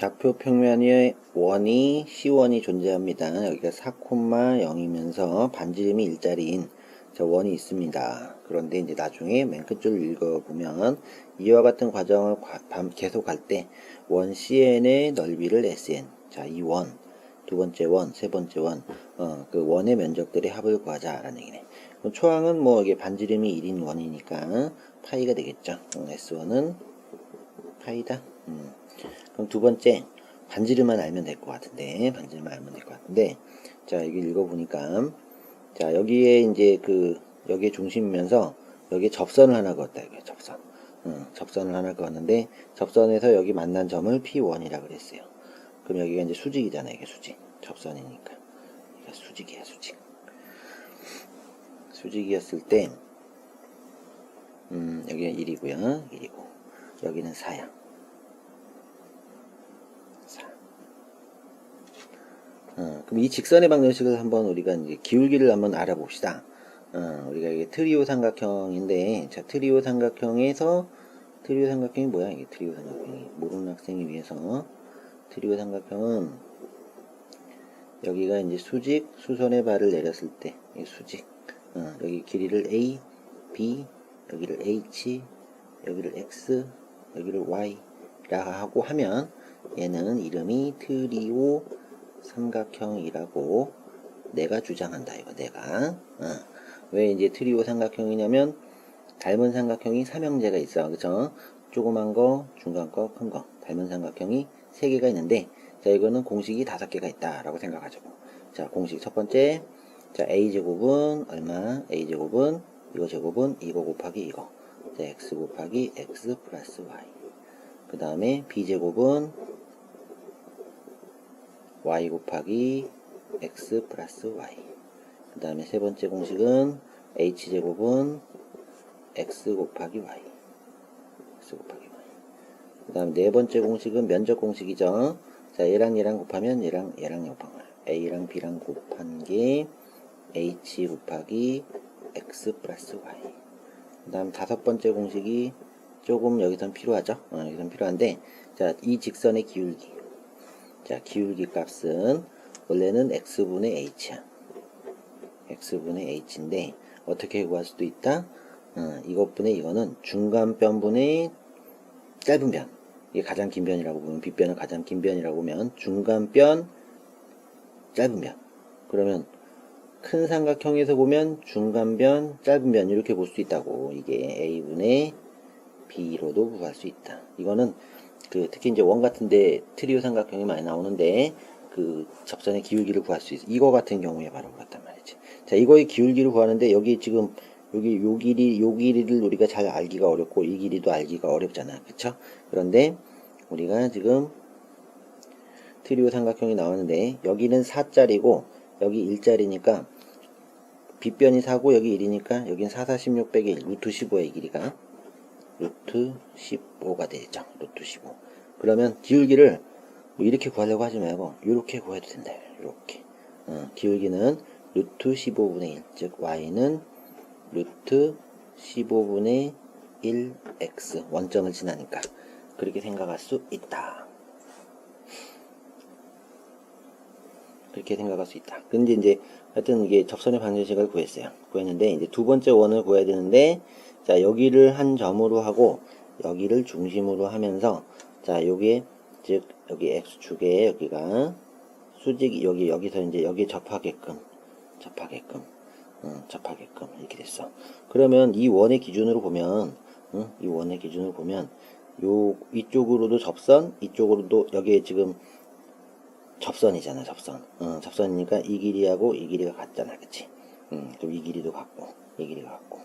좌표 평면의 원이 C1이 존재합니다. 여기가 4,0이면서 반지름이 일자리인 저 원이 있습니다. 그런데 이제 나중에 맨 끝줄 읽어보면 이와 같은 과정을 계속할 때 원 CN의 넓이를 SN 자, 이 원, 두 번째 원, 세 번째 원, 어, 그 원의 면적들의 합을 구하자라는 얘기네. 초항은 뭐 이게 반지름이 1인 원이니까 파이가 되겠죠. 음, S1은 파이다. 음. 그럼 두 번째 반지름만 알면 될 것 같은데 반지름만 알면 될 것 같은데 자 여기 읽어보니까 자 여기에 이제 그 여기에 중심이면서 여기에 접선을 하나 그었다 이거예요 접선. 음, 접선을 하나 그었는데 접선에서 여기 만난 점을 P1이라 그랬어요. 그럼 여기가 이제 수직이잖아요 이게 수직. 접선이니까. 이게 수직이야 수직. 수직이었을 때 음, 여기는 1이고요. 1이고. 여기는 4야 어, 그럼 이 직선의 방정식을 한번 우리가 이제 기울기를 한번 알아봅시다. 어, 우리가 이게 트리오 삼각형인데, 자, 트리오 삼각형에서, 트리오 삼각형이 뭐야? 이게 트리오 삼각형이. 모르는 학생이 위해서, 트리오 삼각형은, 여기가 이제 수직, 수선의 발을 내렸을 때, 이 수직, 어, 여기 길이를 A, B, 여기를 H, 여기를 X, 여기를 Y, 라 하고 하면, 얘는 이름이 트리오 삼각형이라고 내가 주장한다 이거 내가. 어. 왜 이제 트리오 삼각형이냐면 닮은 삼각형이 삼형제가 있어. 그쵸? 조그만 거 중간 거 큰 거. 닮은 삼각형이 세 개가 있는데 자 이거는 공식이 다섯 개가 있다 라고 생각하자고 자 공식 첫 번째. 자 a 제곱은 얼마? A 제곱은 이거 제곱은 이거 곱하기 이거. 자 x 곱하기 x 플러스 y. 그 다음에 b제곱은 y 곱하기 x 플러스 y. 그 다음에 세 번째 공식은 h제곱은 x 곱하기 y. x 곱하기 y. 그 다음 네 번째 공식은 면적 공식이죠. 자 얘랑 얘랑 곱하면 얘랑 얘랑 거야 a랑 b랑 곱한 게 h 곱하기 x 플러스 y. 그 다음 다섯 번째 공식이 조금 여기선 필요하죠? 어, 여기선 필요한데 자 이 직선의 기울기 자, 기울기 값은 원래는 x분의 h야. x분의 h인데 어떻게 구할 수도 있다? 어, 이것분의 이거는 중간변분의 짧은 변. 이게 가장 긴 변이라고 보면 빗변은 가장 긴 변이라고 보면 중간변 짧은 변. 그러면 큰 삼각형에서 보면 중간변 짧은 변 이렇게 볼 수 있다고. 이게 a분의 b로도 구할 수 있다. 이거는 그 특히 이제 원 같은데 트리오 삼각형이 많이 나오는데 그 접선의 기울기를 구할 수 있어. 이거 같은 경우에 바로 그렇단 말이지. 자, 이거의 기울기를 구하는데 여기 지금 여기 요 길이 요 길이를 우리가 잘 알기가 어렵고 이 길이도 알기가 어렵잖아. 그쵸? 그런데 우리가 지금 트리오 삼각형이 나오는데 여기는 4짜리고 여기 1짜리니까 빗변이 4고 여기 1이니까 여긴 4, 4, 16 빼기 1, 루트 15의 길이가 루트 15가 되죠. 루트 15. 그러면 기울기를 뭐 이렇게 구하려고 하지 말고 이렇게 구해도 된다. 이렇게. 어, 기울기는 루트 15분의 1, 즉 y는 루트 15분의 1x 원점을 지나니까 그렇게 생각할 수 있다. 그렇게 생각할 수 있다. 근데 이제 하여튼 이게 접선의 방정식을 구했어요. 구했는데 이제 두 번째 원을 구해야 되는데 자 여기를 한 점으로 하고 여기를 중심으로 하면서 자 여기에 즉 여기 x축에 여기가 수직 여기 여기서 이제 여기 접하게끔 접하게끔 응, 접하게끔 이렇게 됐어. 그러면 이 원의 기준으로 보면 응, 이 원의 기준으로 보면 요 이쪽으로도 접선 이쪽으로도 여기에 지금 접선이잖아 접선. 어, 접선이니까 이 길이하고 이 길이가 같잖아 그치? 음, 그럼 이 길이도 같고 이 길이가 같고.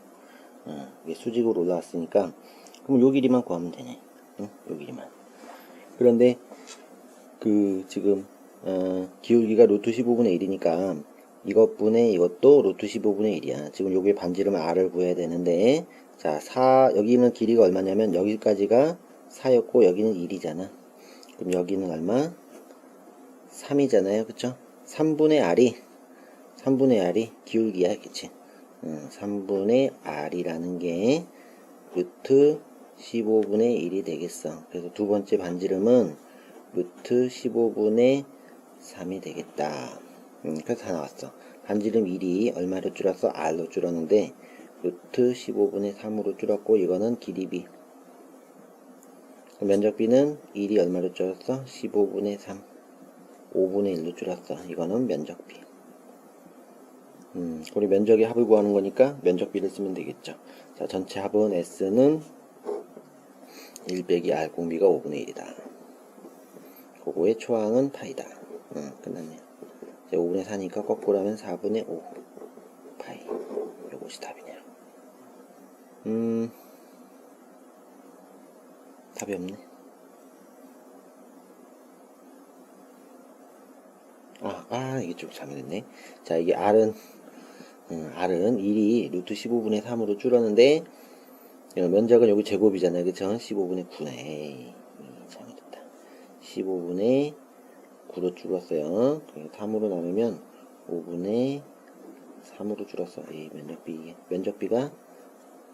어, 이게 수직으로 올라왔으니까 그럼 요 길이만 구하면 되네. 응? 요 길이만. 그런데 그 지금 어, 기울기가 루트 15분의 1이니까 이것분의 이것도 루트 15분의 1이야. 지금 요게 반지름 r을 구해야 되는데 자 4, 여기는 길이가 얼마냐면 여기까지가 4였고 여기는 1이잖아. 그럼 여기는 얼마? 3이잖아요. 그쵸? 3분의 R이, 3분의 R이 기울기야. 그치? 음, 3분의 R이라는 게 루트 15분의 1이 되겠어. 그래서 두 번째 반지름은 루트 15분의 3이 되겠다. 음, 그래서 다 나왔어. 반지름 1이 얼마로 줄었어? R로 줄었는데 루트 15분의 3으로 줄었고 이거는 길이 B. 면적 B는 1이 얼마로 줄었어? 15분의 3. 5분의 1로 줄었어. 이거는 면적 B. 음, 우리 면적의 합을 구하는 거니까 면적 B를 쓰면 되겠죠. 자, 전체 합은 S는 1 빼기 R 공비가 5분의 1이다. 그거의 초항은 파이다. 응, 끝났네요. 이제 5분의 4니까 거꾸로 하면 4분의 5 파이. 요것이 답이네요. 음, 답이 없네. 아, 아, 이게 좀 잘못했네. 자, 이게 R은, 음, R은 1이 루트 15분의 3으로 줄었는데, 어, 면적은 여기 제곱이잖아요. 그쵸? 15분의 9네. 잘못했다. 15분의 9로 줄었어요. 3으로 나누면 5분의 3으로 줄었어. 이 면적비, 면적비가,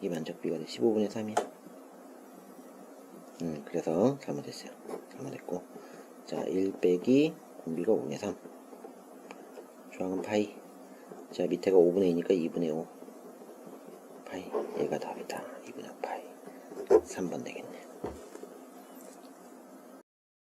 이 면적비가 15분의 3이야. 음, 그래서 잘못했어요. 잘못했고. 자, 1 빼기 공비가 5분의 3. 중앙은 파이. 자, 밑에가 5분의 2니까 2분의 5. 파이. 얘가 답이다. 2분의 5 파이. 3번 되겠네.